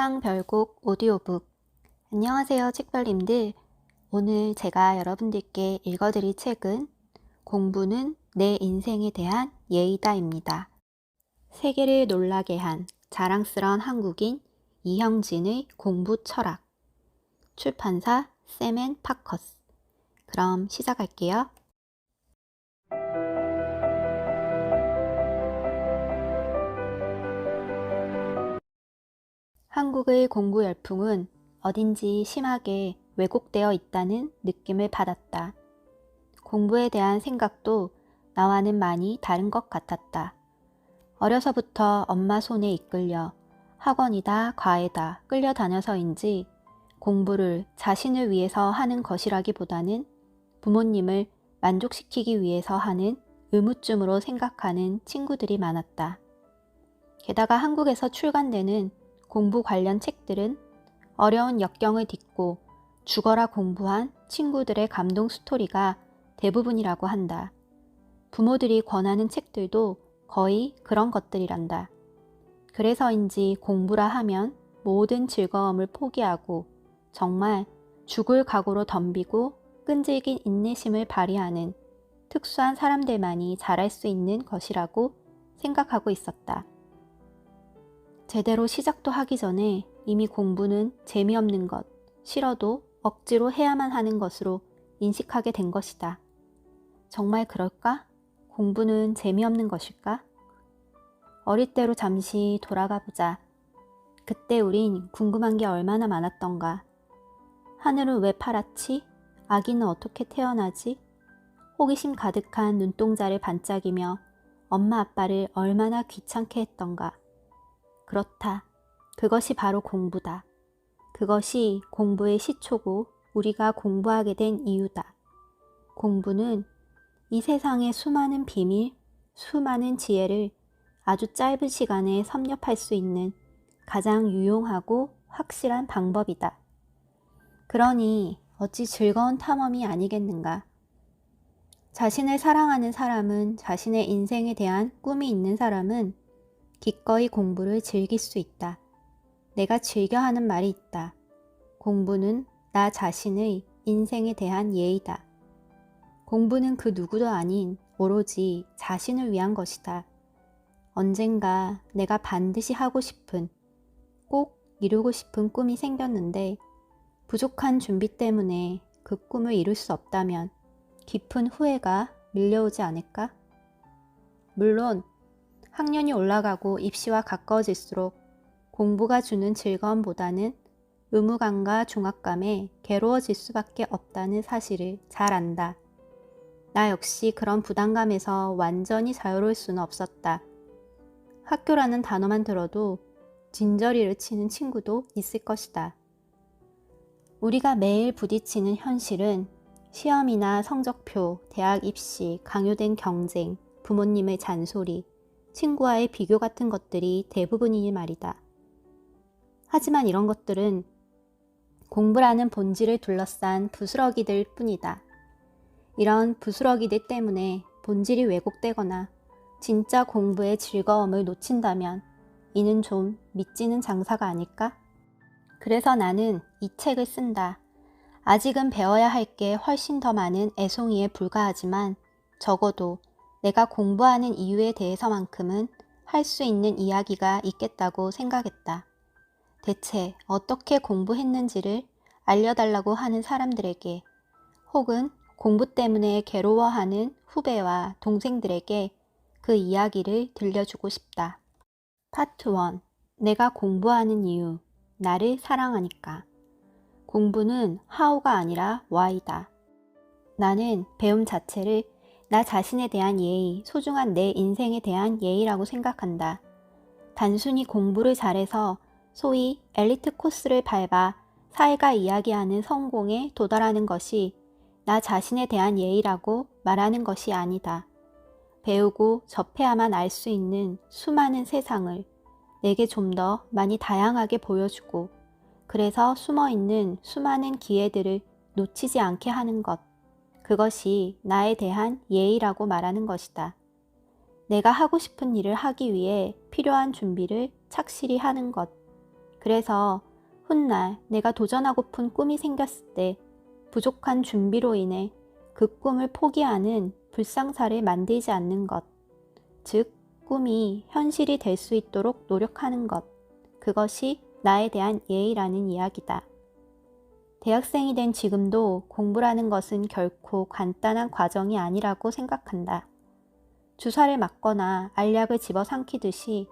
책방 별곡 오디오북 안녕하세요 책별님들 오늘 제가 여러분들께 읽어드릴 책은 공부는 내 인생에 대한 예의다입니다. 세계를 놀라게 한 자랑스러운 한국인 이형진의 공부 철학 출판사 세멘 파커스 그럼 시작할게요. 한국의 공부 열풍은 어딘지 심하게 왜곡되어 있다는 느낌을 받았다. 공부에 대한 생각도 나와는 많이 다른 것 같았다. 어려서부터 엄마 손에 이끌려 학원이다 과외다 끌려다녀서인지 공부를 자신을 위해서 하는 것이라기보다는 부모님을 만족시키기 위해서 하는 의무쯤으로 생각하는 친구들이 많았다. 게다가 한국에서 출간되는 공부 관련 책들은 어려운 역경을 딛고 죽어라 공부한 친구들의 감동 스토리가 대부분이라고 한다. 부모들이 권하는 책들도 거의 그런 것들이란다. 그래서인지 공부라 하면 모든 즐거움을 포기하고 정말 죽을 각오로 덤비고 끈질긴 인내심을 발휘하는 특수한 사람들만이 잘할 수 있는 것이라고 생각하고 있었다. 제대로 시작도 하기 전에 이미 공부는 재미없는 것, 싫어도 억지로 해야만 하는 것으로 인식하게 된 것이다. 정말 그럴까? 공부는 재미없는 것일까? 어릴 때로 잠시 돌아가 보자. 그때 우린 궁금한 게 얼마나 많았던가. 하늘은 왜 파랗지? 아기는 어떻게 태어나지? 호기심 가득한 눈동자를 반짝이며 엄마 아빠를 얼마나 귀찮게 했던가. 그렇다. 그것이 바로 공부다. 그것이 공부의 시초고 우리가 공부하게 된 이유다. 공부는 이 세상의 수많은 비밀, 수많은 지혜를 아주 짧은 시간에 섭렵할 수 있는 가장 유용하고 확실한 방법이다. 그러니 어찌 즐거운 탐험이 아니겠는가. 자신을 사랑하는 사람은 자신의 인생에 대한 꿈이 있는 사람은 기꺼이 공부를 즐길 수 있다. 내가 즐겨 하는 말이 있다. 공부는 나 자신의 인생에 대한 예의다. 공부는 그 누구도 아닌 오로지 자신을 위한 것이다. 언젠가 내가 반드시 하고 싶은, 꼭 이루고 싶은 꿈이 생겼는데 부족한 준비 때문에 그 꿈을 이룰 수 없다면 깊은 후회가 밀려오지 않을까? 물론 학년이 올라가고 입시와 가까워질수록 공부가 주는 즐거움보다는 의무감과 중압감에 괴로워질 수밖에 없다는 사실을 잘 안다. 나 역시 그런 부담감에서 완전히 자유로울 수는 없었다. 학교라는 단어만 들어도 진저리를 치는 친구도 있을 것이다. 우리가 매일 부딪히는 현실은 시험이나 성적표, 대학 입시, 강요된 경쟁, 부모님의 잔소리, 친구와의 비교 같은 것들이 대부분이니 말이다. 하지만 이런 것들은 공부라는 본질을 둘러싼 부스러기들 뿐이다. 이런 부스러기들 때문에 본질이 왜곡되거나 진짜 공부의 즐거움을 놓친다면 이는 좀 믿지는 장사가 아닐까? 그래서 나는 이 책을 쓴다. 아직은 배워야 할 게 훨씬 더 많은 애송이에 불과하지만 적어도 내가 공부하는 이유에 대해서만큼은 할 수 있는 이야기가 있겠다고 생각했다. 대체 어떻게 공부했는지를 알려달라고 하는 사람들에게 혹은 공부 때문에 괴로워하는 후배와 동생들에게 그 이야기를 들려주고 싶다. 파트 1. 내가 공부하는 이유. 나를 사랑하니까. 공부는 how가 아니라 why다. 나는 배움 자체를 나 자신에 대한 예의, 소중한 내 인생에 대한 예의라고 생각한다. 단순히 공부를 잘해서 소위 엘리트 코스를 밟아 사회가 이야기하는 성공에 도달하는 것이 나 자신에 대한 예의라고 말하는 것이 아니다. 배우고 접해야만 알 수 있는 수많은 세상을 내게 좀 더 많이 다양하게 보여주고 그래서 숨어 있는 수많은 기회들을 놓치지 않게 하는 것. 그것이 나에 대한 예의라고 말하는 것이다. 내가 하고 싶은 일을 하기 위해 필요한 준비를 착실히 하는 것. 그래서 훗날 내가 도전하고픈 꿈이 생겼을 때 부족한 준비로 인해 그 꿈을 포기하는 불상사를 만들지 않는 것. 즉, 꿈이 현실이 될 수 있도록 노력하는 것. 그것이 나에 대한 예의라는 이야기다. 대학생이 된 지금도 공부라는 것은 결코 간단한 과정이 아니라고 생각한다. 주사를 맞거나 알약을 집어 삼키듯이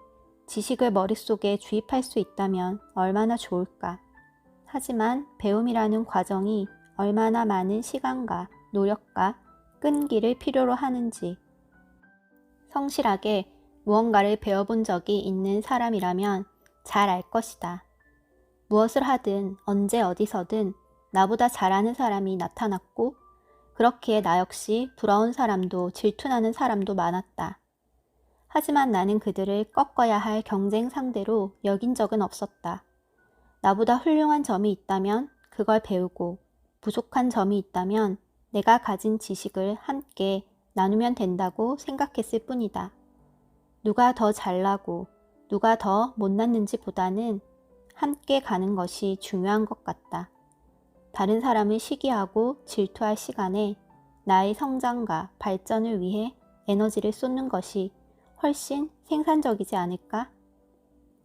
지식을 머릿속에 주입할 수 있다면 얼마나 좋을까. 하지만 배움이라는 과정이 얼마나 많은 시간과 노력과 끈기를 필요로 하는지 성실하게 무언가를 배워본 적이 있는 사람이라면 잘 알 것이다. 무엇을 하든 언제 어디서든 나보다 잘하는 사람이 나타났고 그렇기에 나 역시 부러운 사람도 질투나는 사람도 많았다. 하지만 나는 그들을 꺾어야 할 경쟁 상대로 여긴 적은 없었다. 나보다 훌륭한 점이 있다면 그걸 배우고 부족한 점이 있다면 내가 가진 지식을 함께 나누면 된다고 생각했을 뿐이다. 누가 더 잘나고 누가 더 못났는지 보다는 함께 가는 것이 중요한 것 같다. 다른 사람을 시기하고 질투할 시간에 나의 성장과 발전을 위해 에너지를 쏟는 것이 훨씬 생산적이지 않을까?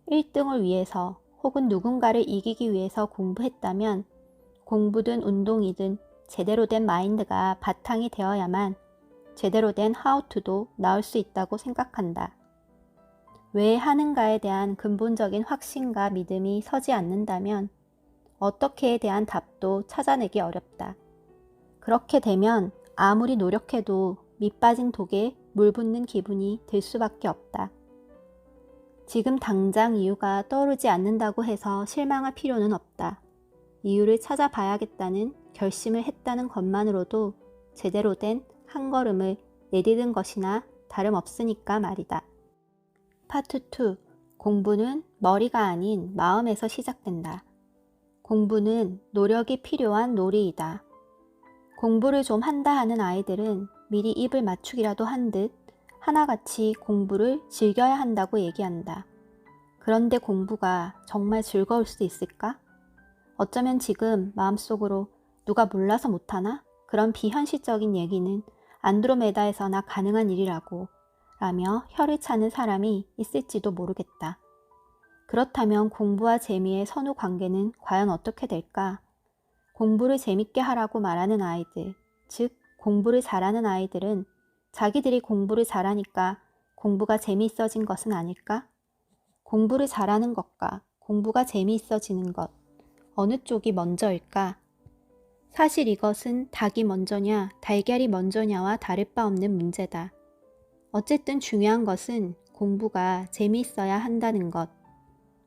1등을 위해서 혹은 누군가를 이기기 위해서 공부했다면 공부든 운동이든 제대로 된 마인드가 바탕이 되어야만 제대로 된 하우투도 나올 수 있다고 생각한다. 왜 하는가에 대한 근본적인 확신과 믿음이 서지 않는다면 어떻게에 대한 답도 찾아내기 어렵다. 그렇게 되면 아무리 노력해도 밑빠진 독에 물 붓는 기분이 들 수밖에 없다. 지금 당장 이유가 떠오르지 않는다고 해서 실망할 필요는 없다. 이유를 찾아봐야겠다는 결심을 했다는 것만으로도 제대로 된 한 걸음을 내디딘 것이나 다름없으니까 말이다. 파트 2. 공부는 머리가 아닌 마음에서 시작된다. 공부는 노력이 필요한 놀이이다. 공부를 좀 한다 하는 아이들은 미리 입을 맞추기라도 한 듯 하나같이 공부를 즐겨야 한다고 얘기한다. 그런데 공부가 정말 즐거울 수 있을까? 어쩌면 지금 마음속으로 누가 몰라서 못하나? 그런 비현실적인 얘기는 안드로메다에서나 가능한 일이라고 라며 혀를 차는 사람이 있을지도 모르겠다. 그렇다면 공부와 재미의 선후 관계는 과연 어떻게 될까? 공부를 재밌게 하라고 말하는 아이들, 즉 공부를 잘하는 아이들은 자기들이 공부를 잘하니까 공부가 재미있어진 것은 아닐까? 공부를 잘하는 것과 공부가 재미있어지는 것, 어느 쪽이 먼저일까? 사실 이것은 닭이 먼저냐, 달걀이 먼저냐와 다를 바 없는 문제다. 어쨌든 중요한 것은 공부가 재미있어야 한다는 것.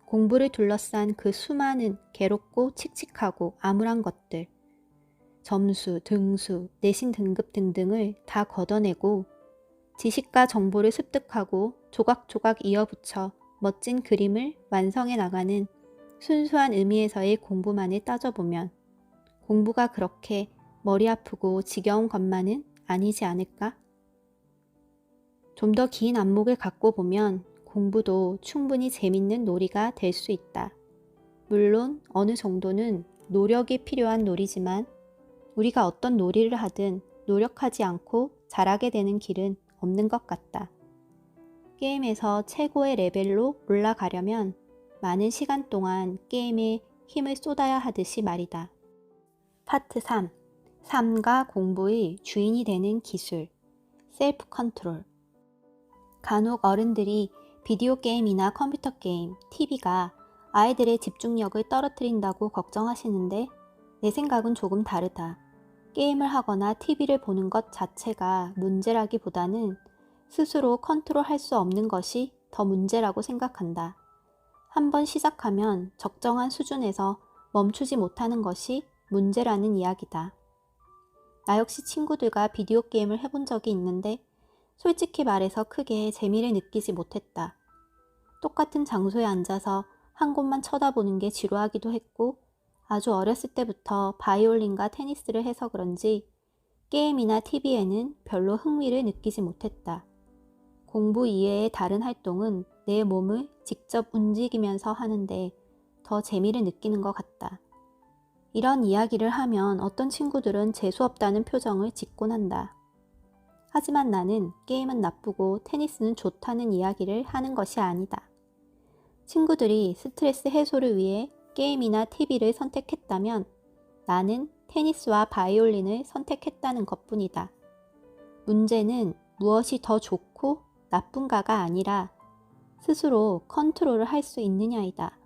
공부를 둘러싼 그 수많은 괴롭고 칙칙하고 암울한 것들. 점수, 등수, 내신 등급 등등을 다 걷어내고 지식과 정보를 습득하고 조각조각 이어붙여 멋진 그림을 완성해 나가는 순수한 의미에서의 공부만을 따져보면 공부가 그렇게 머리 아프고 지겨운 것만은 아니지 않을까? 좀 더 긴 안목을 갖고 보면 공부도 충분히 재밌는 놀이가 될 수 있다. 물론 어느 정도는 노력이 필요한 놀이지만 우리가 어떤 놀이를 하든 노력하지 않고 잘하게 되는 길은 없는 것 같다. 게임에서 최고의 레벨로 올라가려면 많은 시간 동안 게임에 힘을 쏟아야 하듯이 말이다. 파트 3. 삶과 공부의 주인이 되는 기술. 셀프 컨트롤. 간혹 어른들이 비디오 게임이나 컴퓨터 게임, TV가 아이들의 집중력을 떨어뜨린다고 걱정하시는데 내 생각은 조금 다르다. 게임을 하거나 TV를 보는 것 자체가 문제라기보다는 스스로 컨트롤할 수 없는 것이 더 문제라고 생각한다. 한번 시작하면 적정한 수준에서 멈추지 못하는 것이 문제라는 이야기다. 나 역시 친구들과 비디오 게임을 해본 적이 있는데 솔직히 말해서 크게 재미를 느끼지 못했다. 똑같은 장소에 앉아서 한 곳만 쳐다보는 게 지루하기도 했고 아주 어렸을 때부터 바이올린과 테니스를 해서 그런지 게임이나 TV에는 별로 흥미를 느끼지 못했다. 공부 이외의 다른 활동은 내 몸을 직접 움직이면서 하는데 더 재미를 느끼는 것 같다. 이런 이야기를 하면 어떤 친구들은 재수없다는 표정을 짓곤 한다. 하지만 나는 게임은 나쁘고 테니스는 좋다는 이야기를 하는 것이 아니다. 친구들이 스트레스 해소를 위해 게임이나 TV를 선택했다면 나는 테니스와 바이올린을 선택했다는 것 뿐이다. 문제는 무엇이 더 좋고 나쁜가가 아니라 스스로 컨트롤을 할 수 있느냐이다.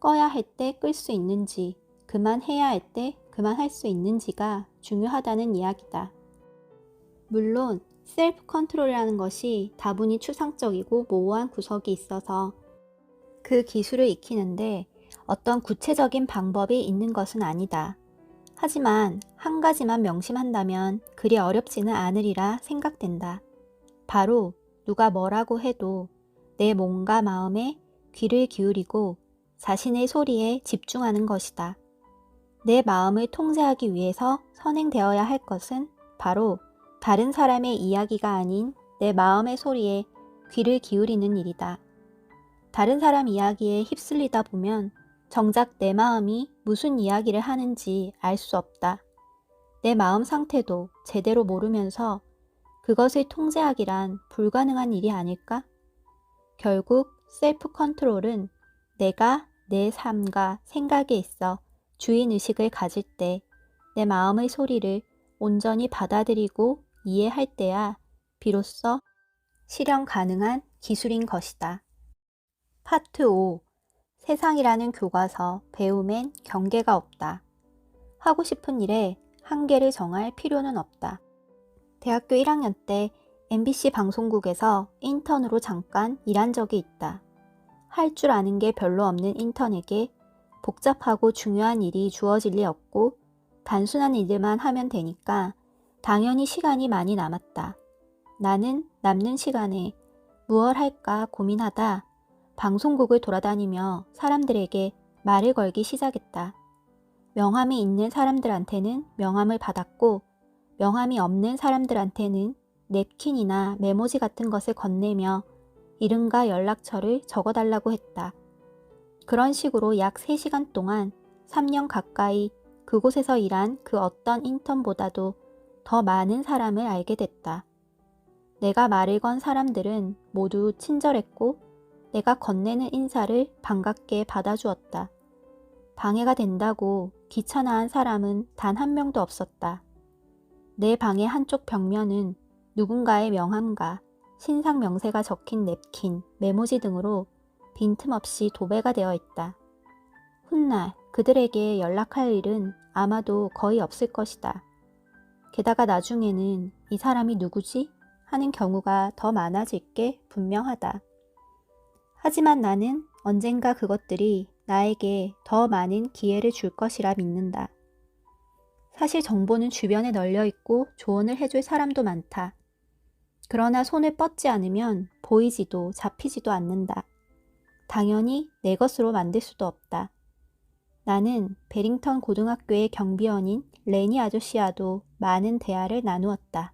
꺼야 할 때 끌 수 있는지, 그만해야 할 때 그만할 수 있는지가 중요하다는 이야기다. 물론 셀프 컨트롤이라는 것이 다분히 추상적이고 모호한 구석이 있어서 그 기술을 익히는데 어떤 구체적인 방법이 있는 것은 아니다. 하지만 한 가지만 명심한다면 그리 어렵지는 않으리라 생각된다. 바로 누가 뭐라고 해도 내 몸과 마음에 귀를 기울이고 자신의 소리에 집중하는 것이다. 내 마음을 통제하기 위해서 선행되어야 할 것은 바로 다른 사람의 이야기가 아닌 내 마음의 소리에 귀를 기울이는 일이다. 다른 사람 이야기에 휩쓸리다 보면 정작 내 마음이 무슨 이야기를 하는지 알 수 없다. 내 마음 상태도 제대로 모르면서 그것을 통제하기란 불가능한 일이 아닐까? 결국 셀프 컨트롤은 내가 내 삶과 생각에 있어 주인 의식을 가질 때 내 마음의 소리를 온전히 받아들이고 이해할 때야 비로소 실현 가능한 기술인 것이다. 파트 5 세상이라는 교과서 배움엔 경계가 없다. 하고 싶은 일에 한계를 정할 필요는 없다. 대학교 1학년 때 MBC 방송국에서 인턴으로 잠깐 일한 적이 있다. 할 줄 아는 게 별로 없는 인턴에게 복잡하고 중요한 일이 주어질 리 없고 단순한 일들만 하면 되니까 당연히 시간이 많이 남았다. 나는 남는 시간에 무얼 할까 고민하다 방송국을 돌아다니며 사람들에게 말을 걸기 시작했다. 명함이 있는 사람들한테는 명함을 받았고 명함이 없는 사람들한테는 냅킨이나 메모지 같은 것을 건네며 이름과 연락처를 적어달라고 했다. 그런 식으로 약 3시간 동안 3년 가까이 그곳에서 일한 그 어떤 인턴보다도 더 많은 사람을 알게 됐다. 내가 말을 건 사람들은 모두 친절했고 내가 건네는 인사를 반갑게 받아주었다. 방해가 된다고 귀찮아한 사람은 단 한 명도 없었다. 내 방의 한쪽 벽면은 누군가의 명함과 신상 명세가 적힌 냅킨, 메모지 등으로 빈틈없이 도배가 되어 있다. 훗날 그들에게 연락할 일은 아마도 거의 없을 것이다. 게다가 나중에는 이 사람이 누구지? 하는 경우가 더 많아질 게 분명하다. 하지만 나는 언젠가 그것들이 나에게 더 많은 기회를 줄 것이라 믿는다. 사실 정보는 주변에 널려 있고 조언을 해줄 사람도 많다. 그러나 손을 뻗지 않으면 보이지도 잡히지도 않는다. 당연히 내 것으로 만들 수도 없다. 나는 베링턴 고등학교의 경비원인 레니 아저씨와도 많은 대화를 나누었다.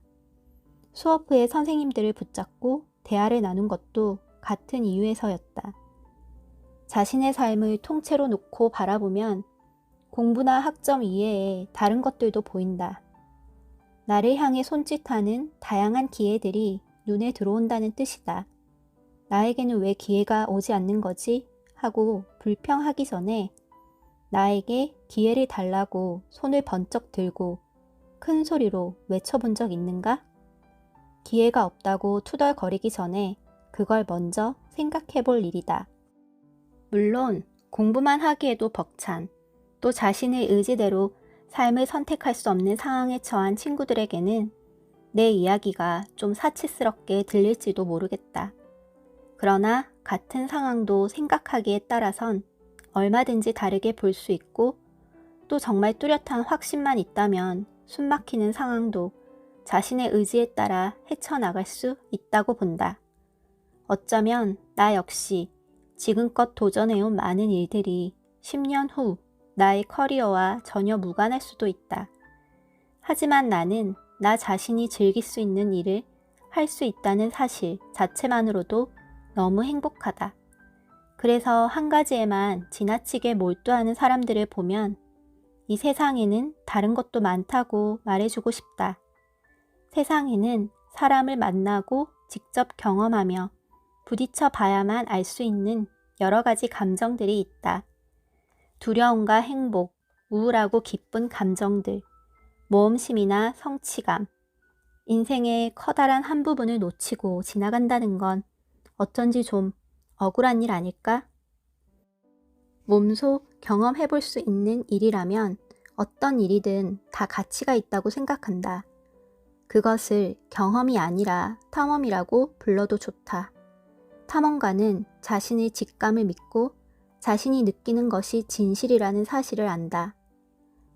수업 후에 선생님들을 붙잡고 대화를 나눈 것도 같은 이유에서였다. 자신의 삶을 통째로 놓고 바라보면 공부나 학점 이외에 다른 것들도 보인다. 나를 향해 손짓하는 다양한 기회들이 눈에 들어온다는 뜻이다. 나에게는 왜 기회가 오지 않는 거지? 하고 불평하기 전에 나에게 기회를 달라고 손을 번쩍 들고 큰 소리로 외쳐본 적 있는가? 기회가 없다고 투덜거리기 전에 그걸 먼저 생각해 볼 일이다. 물론 공부만 하기에도 벅찬 또 자신의 의지대로 삶을 선택할 수 없는 상황에 처한 친구들에게는 내 이야기가 좀 사치스럽게 들릴지도 모르겠다. 그러나 같은 상황도 생각하기에 따라선 얼마든지 다르게 볼 수 있고 또 정말 뚜렷한 확신만 있다면 숨막히는 상황도 자신의 의지에 따라 헤쳐나갈 수 있다고 본다. 어쩌면 나 역시 지금껏 도전해온 많은 일들이 10년 후 나의 커리어와 전혀 무관할 수도 있다. 하지만 나는 나 자신이 즐길 수 있는 일을 할 수 있다는 사실 자체만으로도 너무 행복하다. 그래서 한 가지에만 지나치게 몰두하는 사람들을 보면 이 세상에는 다른 것도 많다고 말해주고 싶다. 세상에는 사람을 만나고 직접 경험하며 부딪혀 봐야만 알 수 있는 여러 가지 감정들이 있다. 두려움과 행복, 우울하고 기쁜 감정들, 모험심이나 성취감, 인생의 커다란 한 부분을 놓치고 지나간다는 건 어쩐지 좀 억울한 일 아닐까? 몸소 경험해 볼 수 있는 일이라면 어떤 일이든 다 가치가 있다고 생각한다. 그것을 경험이 아니라 탐험이라고 불러도 좋다. 탐험가는 자신의 직감을 믿고 자신이 느끼는 것이 진실이라는 사실을 안다.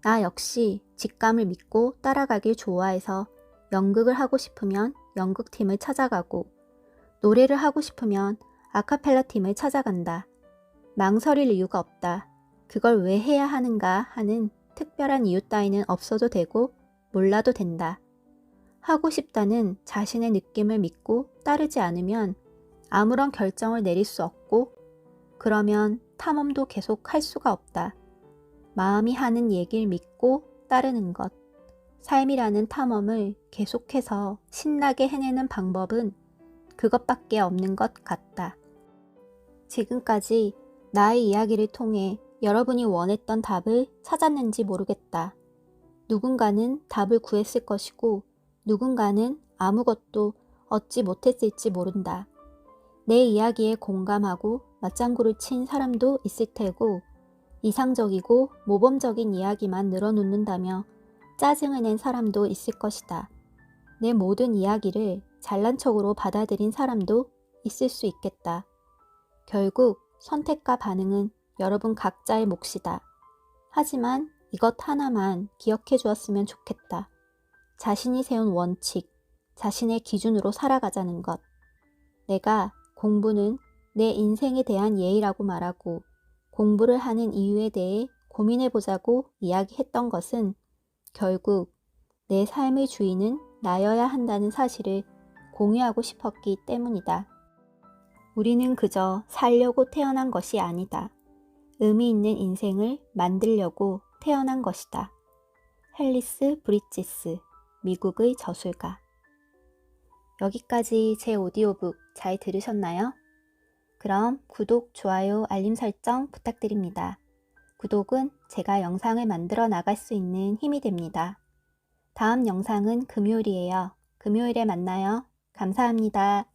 나 역시 직감을 믿고 따라가길 좋아해서 연극을 하고 싶으면 연극팀을 찾아가고 노래를 하고 싶으면 아카펠라 팀을 찾아간다. 망설일 이유가 없다. 그걸 왜 해야 하는가 하는 특별한 이유 따위는 없어도 되고 몰라도 된다. 하고 싶다는 자신의 느낌을 믿고 따르지 않으면 아무런 결정을 내릴 수 없고 그러면 탐험도 계속 할 수가 없다. 마음이 하는 얘기를 믿고 따르는 것. 삶이라는 탐험을 계속해서 신나게 해내는 방법은 그것밖에 없는 것 같다. 지금까지 나의 이야기를 통해 여러분이 원했던 답을 찾았는지 모르겠다. 누군가는 답을 구했을 것이고 누군가는 아무것도 얻지 못했을지 모른다. 내 이야기에 공감하고 맞장구를 친 사람도 있을 테고 이상적이고 모범적인 이야기만 늘어놓는다며 짜증을 낸 사람도 있을 것이다. 내 모든 이야기를 잘난 척으로 받아들인 사람도 있을 수 있겠다. 결국 선택과 반응은 여러분 각자의 몫이다. 하지만 이것 하나만 기억해 주었으면 좋겠다. 자신이 세운 원칙, 자신의 기준으로 살아가자는 것. 내가 공부는 내 인생에 대한 예의라고 말하고 공부를 하는 이유에 대해 고민해 보자고 이야기했던 것은 결국 내 삶의 주인은 나여야 한다는 사실을 공유하고 싶었기 때문이다. 우리는 그저 살려고 태어난 것이 아니다. 의미 있는 인생을 만들려고 태어난 것이다. 헬리스 브리치스, 미국의 저술가. 여기까지 제 오디오북 잘 들으셨나요? 그럼 구독, 좋아요, 알림 설정 부탁드립니다. 구독은 제가 영상을 만들어 나갈 수 있는 힘이 됩니다. 다음 영상은 금요일이에요. 금요일에 만나요. 감사합니다.